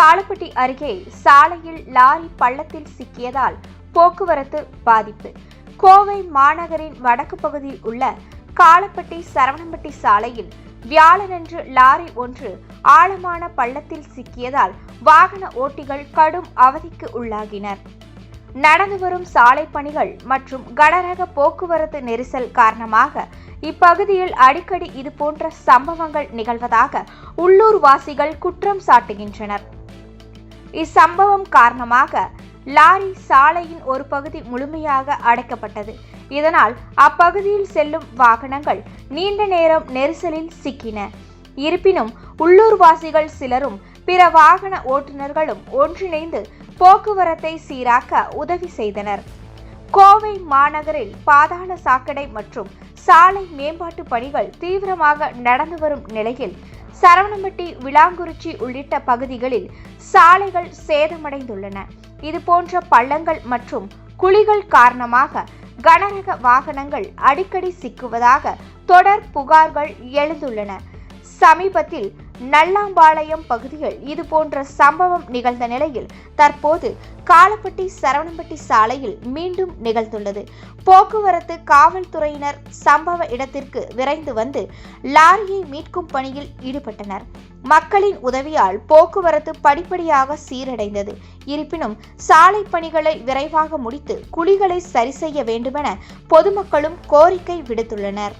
காலப்பட்டி அருகே சாலையில் லாரி பள்ளத்தில் சிக்கியதால் போக்குவரத்து பாதிப்பு. கோவை மாநகரின் வடக்கு பகுதியில் உள்ள காலப்பட்டி சரவணம்பட்டி சாலையில் வியாழனன்று லாரி ஒன்று ஆழமான பள்ளத்தில் சிக்கியதால் வாகன ஓட்டிகள் கடும் அவதிக்கு உள்ளாகினர். நடந்து வரும் சாலை பணிகள் மற்றும் கனரக போக்குவரத்து நெரிசல் காரணமாக இப்பகுதியில் அடிக்கடி இதுபோன்ற சம்பவங்கள் நிகழ்வதாக உள்ளூர்வாசிகள் குற்றம் சாட்டுகின்றனர். இச்சம்பவம் காரணமாக லாரி சாலையின் ஒரு பகுதி முழுமையாக அடைக்கப்பட்டது. இதனால் அப்பகுதியில் செல்லும் வாகனங்கள் நீண்ட நேரம் நெரிசலில் சிக்கின. இருப்பினும் உள்ளூர்வாசிகள் சிலரும் பிற வாகன ஓட்டுநர்களும் ஒன்றிணைந்து போக்குவரத்தை சீராக்க உதவி செய்தனர். கோவை மாநகரில் பாதாள சாக்கடை மற்றும் சாலை மேம்பாட்டு பணிகள் தீவிரமாக நடந்து வரும் நிலையில் சரவணம்பட்டி விளாங்குறிச்சி உள்ளிட்ட பகுதிகளில் சாலைகள் சேதமடைந்துள்ளன. இதுபோன்ற பள்ளங்கள் மற்றும் குழிகள் காரணமாக கனரக வாகனங்கள் அடிக்கடி சிக்குவதாக தொடர் புகார்கள் எழுந்துள்ளன. சமீபத்தில் நல்லாம்பாளையம் பகுதியில் இதுபோன்ற சம்பவம் நிகழ்ந்த நிலையில் தற்போது காலப்பட்டி சரவணம்பட்டி சாலையில் மீண்டும் நிகழ்ந்துள்ளது. போக்குவரத்து காவல்துறையினர் சம்பவ இடத்திற்கு விரைந்து வந்து லாரியை மீட்கும் பணியில் ஈடுபட்டனர். மக்களின் உதவியால் போக்குவரத்து படிப்படியாக சீரடைந்தது. இருப்பினும் சாலை பணிகளை விரைவாக முடித்து குழிகளை சரி செய்ய வேண்டுமென பொதுமக்களும் கோரிக்கை விடுத்துள்ளனர்.